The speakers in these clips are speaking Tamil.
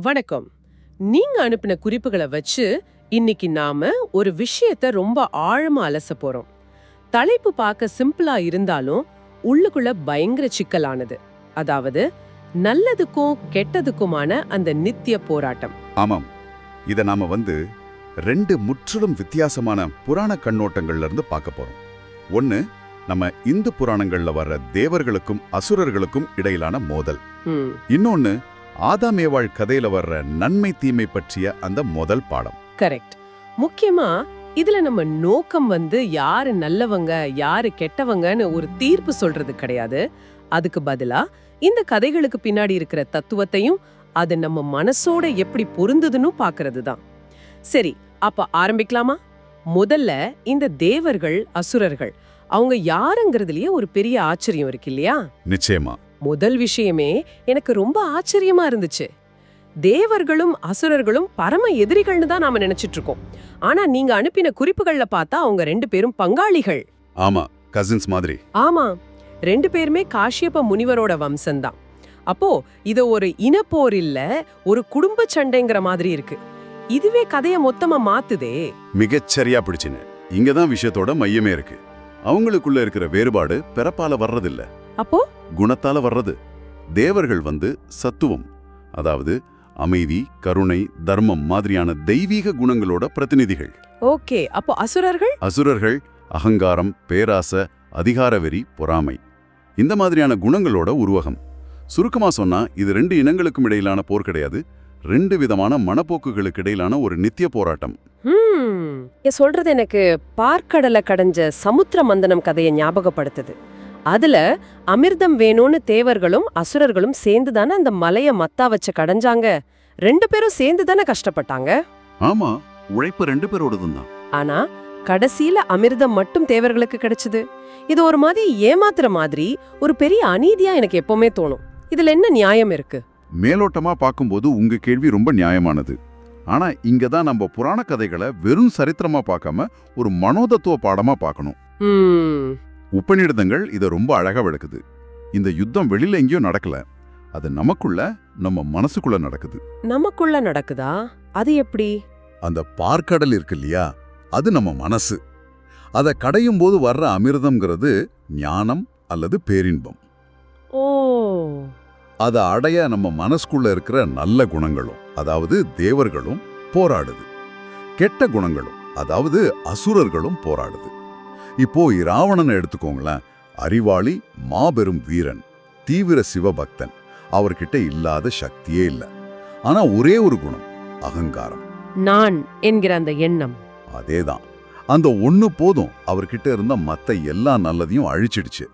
வணக்கம். நீங்க அனுப்பின குறிப்புகளை வச்சு இன்னைக்கு நாம ஒரு விஷயத்த ரொம்ப ஆழமா அலச போறோம். தலைப்பு பார்க்க சிம்பிளா இருந்தாலும் உள்ளுக்குள்ள பயங்கர சிக்கலானது. அதாவது நல்லதுக்கும் கெட்டதுக்குமான அந்த நித்திய போராட்டம். ஆமாம். இத நாம வந்து ரெண்டு முற்றிலும் வித்தியாசமான புராண கண்ணோட்டங்கள்ல இருந்து பார்க்க போறோம். ஒன்னு நம்ம இந்து புராணங்கள்ல வர்ற தேவர்களுக்கும் அசுரர்களுக்கும் இடையிலான மோதல். இன்னொன்னு ஆதாமேவாள் கதையில வர்ற நன்மை தீமை பற்றிய அந்த முதல் பாடம். கரெக்ட். முக்கியமா இதுல நம்ம நோக்கம் வந்து யாரு நல்லவங்க யாரு கெட்டவங்கன்னு ஒரு தீர்ப்பு சொல்றது கிடையாது. அதுக்கு பதிலா இந்த கதைகளுக்கு பின்னாடி இருக்கிற தத்துவத்தையும் அது நம்ம மனசோட எப்படி பொருந்துதுன்னு பாக்குறது தான் சரி அப்ப ஆரம்பிக்கலாமா? முதல்ல இந்த தேவர்கள் அசுரர்கள் அவங்க யாருங்கிறதுலயே ஒரு பெரிய ஆச்சரியம் இருக்கு இல்லையா? நிச்சயமா. முதல் விஷயமே எனக்கு ரொம்ப ஆச்சரியமா இருந்துச்சு. தேவர்களும் அசுரர்களும் பரம எதிரிகள்னு தான் நாம நினைச்சிட்டு இருக்கோம் ஆனா நீங்க அனுப்பின குறிப்புகள்ல பார்த்தா அவங்க ரெண்டு பேரும் பங்காளிகள். ஆமா கசின்ஸ் மாதிரி. ஆமா ரெண்டு பேருமே காஷ்யப முனிவரோட வம்சம்தான் அப்போ இத ஒரு இனப்போர் இல்ல ஒரு குடும்ப சண்டைங்கிற மாதிரி இருக்கு. இதுவே கதைய மொத்தமா மாத்துதே. மிகச் சரியா பிடிச்சின இங்கதான் விஷயத்தோட மையமே இருக்கு. அவங்களுக்குள்ள இருக்கிற வேறுபாடு பிறப்பால வர்றதில்ல. அப்போ? குணத்தால வர்றது. தேவர்கள் வந்து சத்துவம் அதாவது அமைதி கருணை தர்மம் மாதிரியான தெய்வீக குணங்களோட பிரதிநிதிகள். ஓகே அப்போ அசுரர்கள்? அசுரர்கள் அகங்காரம் பேராசை அதிகாரவெறி பொறாமை. இந்த மாதிரியான குணங்களோட உருவகம். சுருக்கமா சொன்னா இது ரெண்டு இனங்களுக்கும் இடையிலான போர் கிடையாது. ரெண்டு விதமான மனப்போக்குகளுக்கு இடையிலான ஒரு நித்திய போராட்டம். சொல்றது எனக்கு பார்க்கடலை கடைஞ்ச சமுத்திர மந்தனம் கதையை ஞாபகப்படுத்துது. அதுல அமிர்தம் வேணும்னு தேவர்களும் அசுரர்களும் சேர்ந்து தானே அந்த மலைய மத்தா வச்சு கடைஞ்சாங்க? ரெண்டு பேரும் சேர்ந்து தானே கஷ்டப்பட்டாங்க? ஆமா உழைப்பு ரெண்டு பேரோடதும் தான். ஆனா கடைசியில அமிர்தம் மட்டும் தேவர்களுக்கு கிடைச்சது. இது ஒரு மாதிரி ஏமாத்துற மாதிரி ஒரு பெரிய அநீதியா எனக்கு எப்பவுமே தோணும். இதுல என்ன நியாயம் இருக்கு? மேலோட்டமா பார்க்கும்போது உங்க கேள்வி ரொம்ப நியாயமானது. ஆனா இங்க தான் நம்ம புராண கதைகளை வெறும் சரித்திரமா பார்க்காம ஒரு மனோதத்துவ பாடமா பார்க்கணும். உபநிடதங்கள் இதை ரொம்ப அழகா விளக்குது. இந்த யுத்தம் வெளியில எங்கேயும் நடக்கல. அது நமக்குள்ள நம்ம மனசுக்குள்ள நடக்குது. நமக்குள்ள நடக்குதா? அது எப்படி? அந்த பார்க்கடல் இருக்கு இல்லையா? அது நம்ம மனசு. அதை கடையும் போது வர்ற அமிர்தம்ங்கிறது ஞானம் அல்லது பேரின்பம். ஓ! அதை அடைய நம்ம மனசுக்குள்ள இருக்கிற நல்ல குணங்களும் அதாவது தேவர்களும் போராடுது. கெட்ட குணங்களும் அதாவது அசுரர்களும் போராடுது. இப்போ இராவணனை எடுத்துக்கோங்களேன். அறிவாளி மாபெரும் வீரன் தீவிர சிவபக்தன். அவர்கிட்ட இல்லாத சக்தியே இல்ல. ஆனா ஒரே ஒரு குணம் அகங்காரம். நான் என்கிற அந்த எண்ணம். அதேதான். அந்த ஒண்ணு போதும் அவர்கிட்ட இருந்த மத்த எல்லா நல்லதையும் அழிச்சிடுச்சு.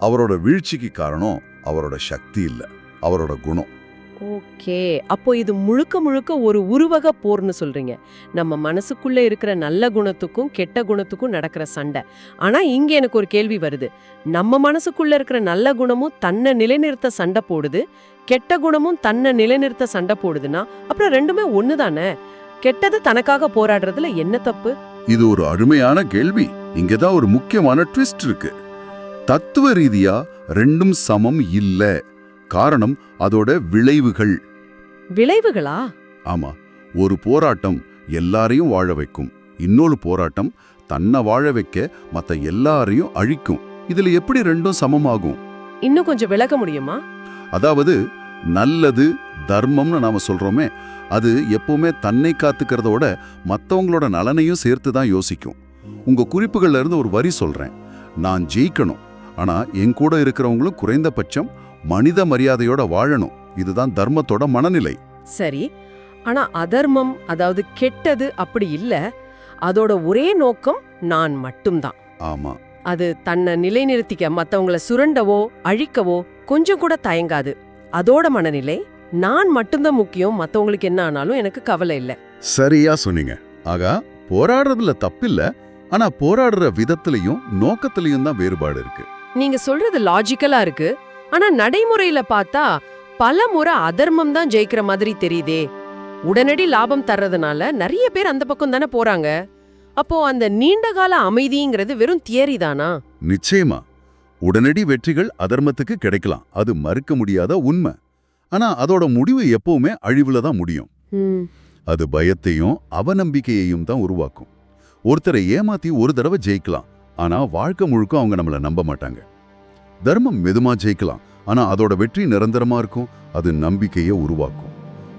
அவரோட வீழ்ச்சிக்கு காரணம் அவரோட சக்தி இல்ல அவரோட குணம். ஓகே. அப்போ இது முழுக்க முழுக்க ஒரு உருவக போர்னு சொல்றீங்க. நம்ம மனசுக்குள்ள இருக்கிற நல்ல குணத்துக்கும் கெட்ட குணத்துக்கும் நடக்கிற சண்டை. ஆனா இங்க எனக்கு ஒரு கேள்வி வருது. நம்ம மனசுக்குள்ள இருக்கிற நல்ல குணமும் தன்னை நிலைநிறுத்த சண்டை போடுது. கெட்ட குணமும் தன்னை நிலைநிறுத்த சண்டை போடுதுன்னா அப்புறம் ரெண்டுமே ஒண்ணுதானே? கெட்டது தனக்காக போராடுறதுல என்ன தப்பு? இது ஒரு அருமையான கேள்வி. இங்கதான் ஒரு முக்கியமான ட்விஸ்ட் இருக்கு. தத்துவ ரீதியா ரெண்டும் சமம் இல்லை. காரணம் அதோட விளைவுகள். விளைவுகளா? ஆமா ஒரு போராட்டம் எல்லாரையும் வாழ வைக்கும். இன்னொரு போராட்டம் தன்னை வாழ வைக்க மத்த எல்லாரையும் அழிக்கும். இதுல எப்படி ரெண்டும் சமமாகும்? இன்னும் கொஞ்சம் விளக்க முடியுமா? அதாவது நல்லது தர்மம்னு நாம சொல்றோமே அது எப்பவுமே தன்னை காத்துக்கிறதோட மத்தவங்களோட நலனையும் சேர்த்து தான் யோசிக்கும். உங்க குறிப்புகள்ல இருந்து ஒரு வரி சொல்றேன். நான் ஜெயிக்கணும். ஆனா என் கூட இருக்கிறவங்களும் குறைந்தபட்சம் மனித மரியாதையோட வாழணும். இதுதான் தர்மத்தோட மனநிலை. சரி. ஆனா அதர்மம் அதாவது கெட்டது அப்படி இல்ல. அதோட ஒரே நோக்கம் நான் மட்டும்தான். ஆமா. அது தன்னை நிலைநிறுத்திக்க மத்தவங்கள சுரண்டவோ அழிக்கவோ கொஞ்சம் கூட தயங்காது. அதோட மனநிலை நான் மட்டும்தான் முக்கியம் மத்தவங்களுக்கு என்ன ஆனாலும் எனக்கு கவலை இல்ல. சரியா சொன்னீங்க. ஆகா போராடுறதுல தப்பில்ல. ஆனா போராடுற விதத்திலையும் நோக்கத்திலையும் தான் வேறுபாடு இருக்கு. நீங்க சொல்றது லாஜிக்கலா இருக்கு. ஆனா நடைமுறையில பார்த்தா பல முறை அதர்மம் தான் ஜெயிக்கிற மாதிரி தெரியுதே. உடனடி லாபம் தர்றதுனால நிறைய பேர் அந்த பக்கம் தானே போறாங்க. அப்போ அந்த நீண்டகால அமைதிங்கிறது வெறும் தியரி தானா? நிச்சயமா. உடனடி வெற்றிகள் அதர்மத்துக்கு கிடைக்கலாம். அது மறுக்க முடியாத உண்மை. ஆனா அதோட முடிவு எப்பவுமே அழிவுல தான் முடியும். அது பயத்தையும் அவநம்பிக்கையையும் தான் உருவாக்கும். ஒருத்தரை ஏமாத்தி ஒரு தடவை ஜெயிக்கலாம். ஆனா வாழ்க்கை முழுக்க அவங்க நம்மள நம்ப மாட்டாங்க. தர்மம் மெதுமா ஜெயிக்கலாம். ஆனா அதோட வெற்றி நிரந்தரமா இருக்கும். அது நம்பிக்கையை உருவாக்கும்.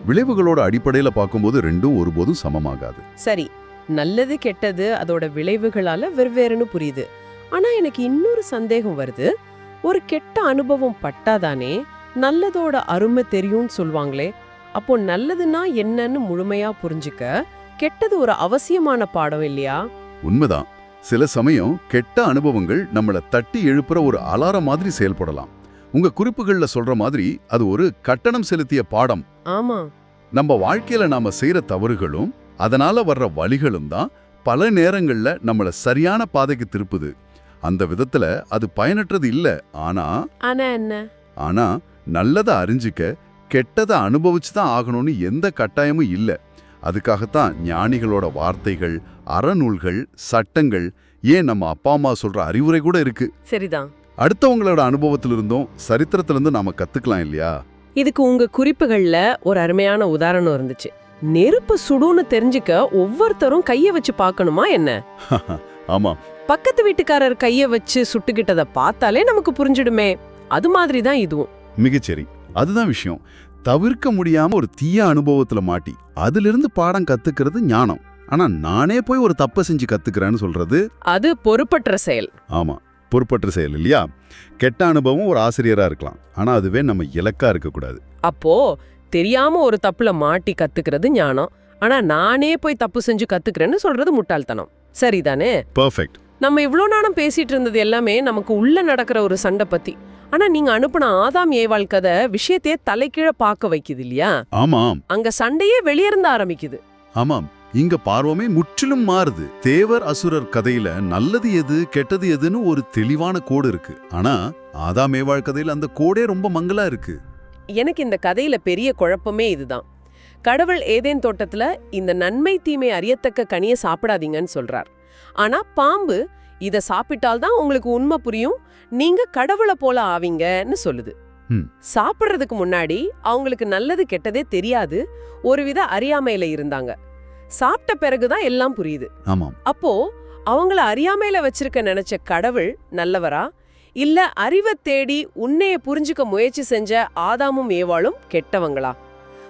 விளைவுகளோட அடிப்படையில பார்க்கும்போது ரெண்டும் ஒருபோதும் சமமாகாது. சரி நல்லது கெட்டது அதோட விளைவுகளால வெவ்வேறுன்னு புரியுது. ஆனா எனக்கு இன்னொரு சந்தேகம் வருது. ஒரு கெட்ட அனுபவம் பட்டாதானே நல்லதோட அருமை தெரியும்னு சொல்வாங்களே. அப்போ நல்லதுன்னா என்னன்னு முழுமையா புரிஞ்சுக்க கெட்டது ஒரு அவசியமான பாடம் இல்லையா? உண்மைதான். சில சமயம் கெட்ட அனுபவங்கள் நம்மள தட்டி எழுப்புற ஒரு அலாரம் மாதிரி செயல்படலாம். உங்க குறிப்புகள்ல சொல்ற மாதிரி அது ஒரு கட்டணம் செலுத்திய பாடம். ஆமா. நம்ம வாழ்க்கையில நாம செய்யற தவறுகளும் அதனால வர்ற வழிகளும் தான் பல நேரங்கள்ல நம்மள சரியான பாதைக்கு திருப்புது. அந்த விதத்துல அது பயனற்றது இல்ல. ஆனா ஆனா என்ன? ஆனா நல்லதை அறிஞ்சிக்க கெட்டதை அனுபவிச்சு தான் ஆகணும்னு எந்த கட்டாயமும் இல்ல. அதுக்காகத்தான் ஞானிகளோட வார்த்தைகள் அறநூல்கள் சட்டங்கள் ஏன் நம்ம அப்பா அம்மா சொல்ற அறிவுரை கூட இருக்கு. சரிதான். அடுத்தவங்களோட அனுபவத்திலிருந்தும் சரித்திரத்திலிருந்தும் நாம கத்துக்கலாம் இல்லையா? இதுக்கு உங்க குறிப்புகள்ல ஒரு அருமையான உதாரணம் இருந்துச்சு. நெருப்பு சுடுன்னு தெரிஞ்சுக்க ஒவ்வொருத்தரும் கைய வச்சு பார்க்கணுமா என்ன? ஆமா. பக்கத்து வீட்டுக்காரர் கைய வச்சு சுட்டுக்கிட்டத பார்த்தாலே நமக்கு புரிஞ்சிடுமே. அது மாதிரி தான் இதுவும். மிகச்சரி அதுதான் விஷயம். தவிர்க்க முடியாம ஒரு தீய அனுபவத்துல மாட்டி அதிலிருந்து பாடம் கத்துக்கிறது ஞானம். ஆனா நானே போய் ஒரு தப்பை செஞ்சு கத்துக்கிறேன்னு சொல்றது அது பொறுப்பற்ற செயல். ஆமா பொறுப்பற்ற செயல் இல்லையா? கெட்ட அனுபவம் ஒரு ஆசிரியரா இருக்கலாம். ஆனா அதுவே நம்ம இலக்கா இருக்கக்கூடாது அப்போ தெரியாம ஒரு தப்புல மாட்டி கத்துக்கிறது ஞானம். ஆனா நானே போய் தப்பு செஞ்சு கத்துக்கிறேன்னு சொல்றது முட்டாள்தனம். சரிதானே? பெர்ஃபெக்ட் நம்ம இவ்ளோ நேரம் பேசிட்டு இருந்தது எல்லாமே நமக்கு உள்ள நடக்கிற ஒரு சண்டை பத்தி. ஆனா நீங்க அனுப்புன ஆதாம் ஏவாள் கதை விஷயத்தையே தலைகீழ பார்க்க வைக்குது இல்லையா? ஆமாம். அங்க சண்டையே வெளியிருந்து ஆரம்பிக்குது. ஆமாம். இங்க பார்வமே முற்றிலும் மாறுது. தேவர் அசுரர் கதையில நல்லது எது கெட்டது எதுன்னு ஒரு தெளிவான கோடு இருக்கு. ஆனா ஆதாமேவாள் கதையில அந்த கோடே ரொம்ப மங்கலா இருக்கு. எனக்கு இந்த கதையில பெரிய குழப்பமே இதுதான். கடவுள் ஏதேன் தோட்டத்துல இந்த நன்மை தீமை அறியத்தக்க கனியை சாப்பிடாதீங்கன்னு சொல்றார். ஆனா பாம்பு இத சாப்பிட்டால்தான் உங்களுக்கு உண்மை புரியும். நீங்க கடவுளை போல ஆவீங்கன்னு சொல்லுது. சாப்பிடுறதுக்கு முன்னாடி அவங்களுக்கு நல்லது கெட்டதே தெரியாது. ஒருவித அறியாமையில இருந்தாங்க. சாப்பிட்ட பிறகுதான் எல்லாம் புரியுது. ஆமாம். அப்போ அவங்கள அறியாமையில வச்சிருக்க நினைச்ச கடவுள் நல்லவரா? இல்ல அறிவை தேடி உன்னைய புரிஞ்சுக்க முயற்சி செஞ்ச ஆதாமும் ஏவாளும் கெட்டவங்களா?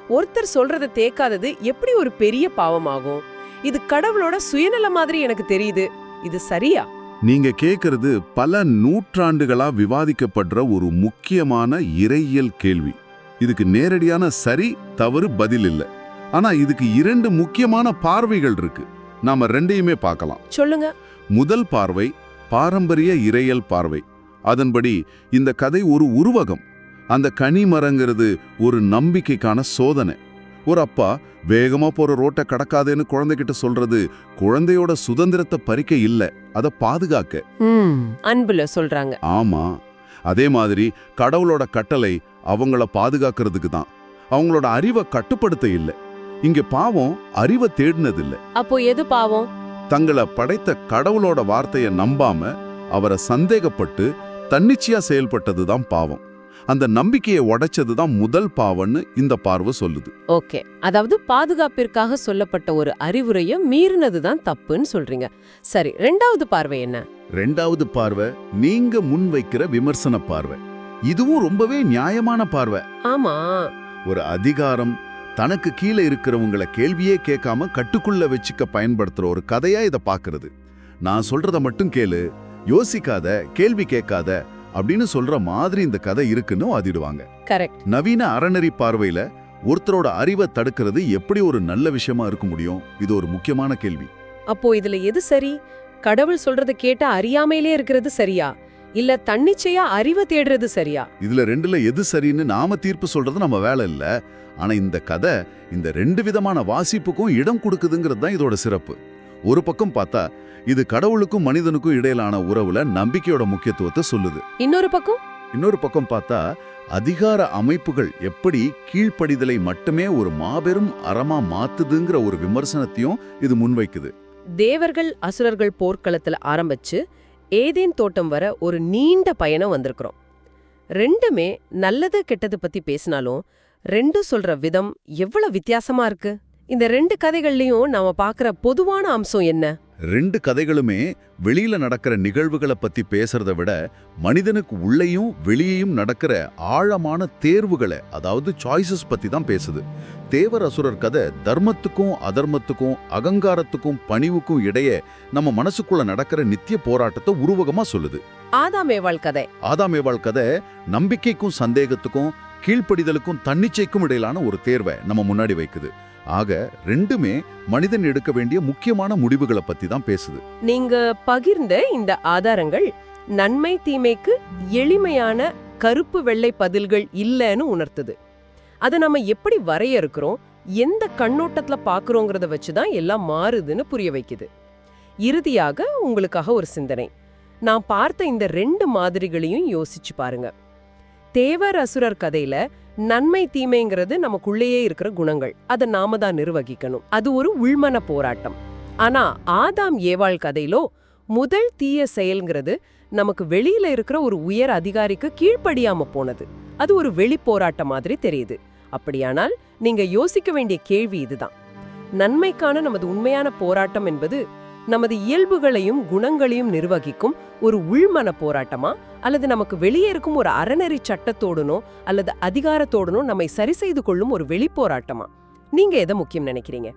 ஒருத்தர் சொல்றத தேக்காதது எப்படி ஒரு பெரிய பாவமாகும்? இது கடவுளோட சுயநல மாதிரி எனக்கு தெரியுது. இது சரியா? நீங்க கேக்குறது பல நூற்றாண்டுகளா விவாதிக்கப்படுற ஒரு முக்கியமான இறையியல் கேள்வி. இதுக்கு நேரடியான சரி தவறு பதில் இல்ல. ஆனா இதுக்கு இரண்டு முக்கியமான பார்வைகள் இருக்கு. நாம ரெண்டையுமே பார்க்கலாம். சொல்லுங்க. முதல் பார்வை பாரம்பரிய இறையல் பார்வை. அதன்படி இந்த கதை ஒரு உருவகம். அந்த கனி மரங்கிறது ஒரு நம்பிக்கைக்கான சோதனை. ஒரு அப்பா வேகமா போற ரோட்டை கடக்காதேன்னு குழந்தைகிட்ட சொல்றது குழந்தையோட சுதந்திரத்தை பறிக்க இல்ல அதை பாதுகாக்க. அன்புல சொல்றாங்க. ஆமா. அதே மாதிரி கடவுளோட கட்டளை அவங்கள பாதுகாக்கிறதுக்கு தான். அவங்களோட அறிவை கட்டுப்படுத்த இல்ல. இங்க பாவம் அறிவை தேடினது இல்ல அப்போ எது பாவம்? தங்களை படைத்த கடவுளோட வார்த்தையை நம்பாம அவரை சந்தேகப்பட்டு தன்னிச்சையா செயல்பட்டது தான் பாவம். அந்த நம்பிக்கையை உடைச்சது தான் முதல் பாவம்னு இந்த பார்வை சொல்லுது. ஓகே. அதாவது பாதுகாப்பிற்காக சொல்லப்பட்ட ஒரு அறிவுரைய மீறினது தான் தப்புன்னு சொல்றீங்க. சரி ரெண்டாவது பார்வை என்ன? ரெண்டாவது பார்வை நீங்க முன்வைக்கிற விமர்சன பார்வை. இதுவும் ரொம்பவே நியாயமான பார்வை. ஆமா. ஒரு அதிகாரம் தனக்கு கீழே இருக்கிறவங்கள கேள்வியே கேட்காம கட்டுக்குள்ள வச்சுக்க பயன்படுத்துற ஒரு கதையா இதை பார்க்கிறது. நான் சொல்றத மட்டும் கேளு யோசிக்காத கேள்வி கேட்காத அப்படின்னு சொல்ற மாதிரி இந்த கதை இருக்குன்னு வாதிடுவாங்க. கரெக்ட். நவீன அறநெறி பார்வையில ஒருத்தரோட அறிவை தடுக்கிறது எப்படி ஒரு நல்ல விஷயமா இருக்க முடியும்? இது ஒரு முக்கியமான கேள்வி. அப்போ இதுல எது சரி? கடவுள் சொல்றத கேட்ட அறியாமையிலே இருக்கிறது சரியா? இல்ல தன்னிச்சையா அறிவை தேடுறது சரியா? இதுல ரெண்டுல எது சரின்னு நாம தீர்ப்பு சொல்றது நம்ம வேலை இல்ல. ஆனா இந்த கதை இந்த ரெண்டு விதமான வாசிப்புக்கும் இடம் கொடுக்குதுங்கிறது தான் இதோட சிறப்பு. ஒரு பக்கம் பார்த்தா இது கடவுளுக்கும் மனிதனுக்கும் இடையிலான உறவுல நம்பிக்கையோட முக்கியத்துவத்தை சொல்லுது. இன்னொரு பக்கம்? இன்னொரு பக்கம் பார்த்தா அதிகார அமைப்புகள் எப்படி கீழ்ப்படிதலை மட்டுமே ஒரு மாபெரும் அறமா மாத்துதுங்கிற ஒரு விமர்சனத்தையும் இது முன்வைக்குது. தேவர்கள் அசுரர்கள் போர்க்களத்துல ஆரம்பிச்சு ஏதேன் தோட்டம் வர ஒரு நீண்ட பயணம் வந்திருக்கிறோம். ரெண்டுமே நல்லது கெட்டது பத்தி பேசினாலும் ரெண்டும் சொல்ற விதம் எவ்வளவு வித்தியாசமா இருக்கு. இந்த ரெண்டு கதைகள்லயும் நாம பாக்குற பொதுவான அம்சம் என்ன? ரெண்டு கதைகளுமே வெளியில நடக்கிற நிகழ்வுகளை பத்தி பேசுறத விட மனிதனுக்கு உள்ளேயும் வெளியேயும் நடக்கிற ஆழமான தேர்வுகளை அதாவது சாய்ஸஸ் பத்தி தான் பேசுது. தேவர் அசுரர் கதை தர்மத்துக்கும் அதர்மத்துக்கும் அகங்காரத்துக்கும் பணிவுக்கும் இடையே நம்ம மனசுக்குள்ள நடக்கிற நித்திய போராட்டத்தை உருவகமா சொல்லுது. ஆதாமேவாள் கதை. ஆதாமேவாள் கதை நம்பிக்கைக்கும் சந்தேகத்துக்கும் கீழ்ப்படிதலுக்கும் தன்னிச்சைக்கும் இடையிலான ஒரு தேர்வை நம்ம முன்னாடி வைக்குது. ஆக ரெண்டுமே மனிதன் எடுக்க வேண்டிய முக்கியமான முடிவுகளை பத்தி தான் பேசுது. நீங்க பகிர்ந்த இந்த ஆதாரங்கள் நன்மை தீமைக்கு எளிமையான கருப்பு வெள்ளை பதில்கள் இல்லைன்னு உணர்த்துது. அதை நம்ம எப்படி வரையறுக்கிறோம்? எந்த கண்ணோட்டத்துல பாக்குறோங்கிறத வச்சு தான் எல்லாம் மாறுதுன்னு புரிய வைக்குது. இறுதியாக உங்களுக்காக ஒரு சிந்தனை. நான் பார்த்த இந்த ரெண்டு மாதிரிகளையும் யோசிச்சு பாருங்க. தேவர் அசுரர் கதையில நன்மை தீமைங்கிறது நமக்குள்ளேயே இருக்கிற குணங்கள். அதை நாம தான் நிர்வகிக்கணும். அது ஒரு உள்மன போராட்டம். ஆனா ஆதாம் ஏவாள் கதையிலோ முதல் தீய செயல்ங்கிறது நமக்கு வெளியில இருக்கிற ஒரு உயர் அதிகாரிக்கு கீழ்ப்படியாம போனது. அது ஒரு வெளி போராட்டம் மாதிரி தெரியுது. அப்படியானால் நீங்க யோசிக்க வேண்டிய கேள்வி இதுதான். நன்மைக்கான நமது உண்மையான போராட்டம் என்பது நமது இயல்புகளையும் குணங்களையும் நிர்வகிக்கும் ஒரு உள்மன போராட்டமா? அல்லது நமக்கு வெளியே இருக்கும் ஒரு அறநெறி சட்டத்தோடனோ அல்லது அதிகாரத்தோடனோ நம்மை சரி செய்து கொள்ளும் ஒரு வெளிப்போராட்டமா? நீங்க எதை முக்கியம் நினைக்கிறீங்க?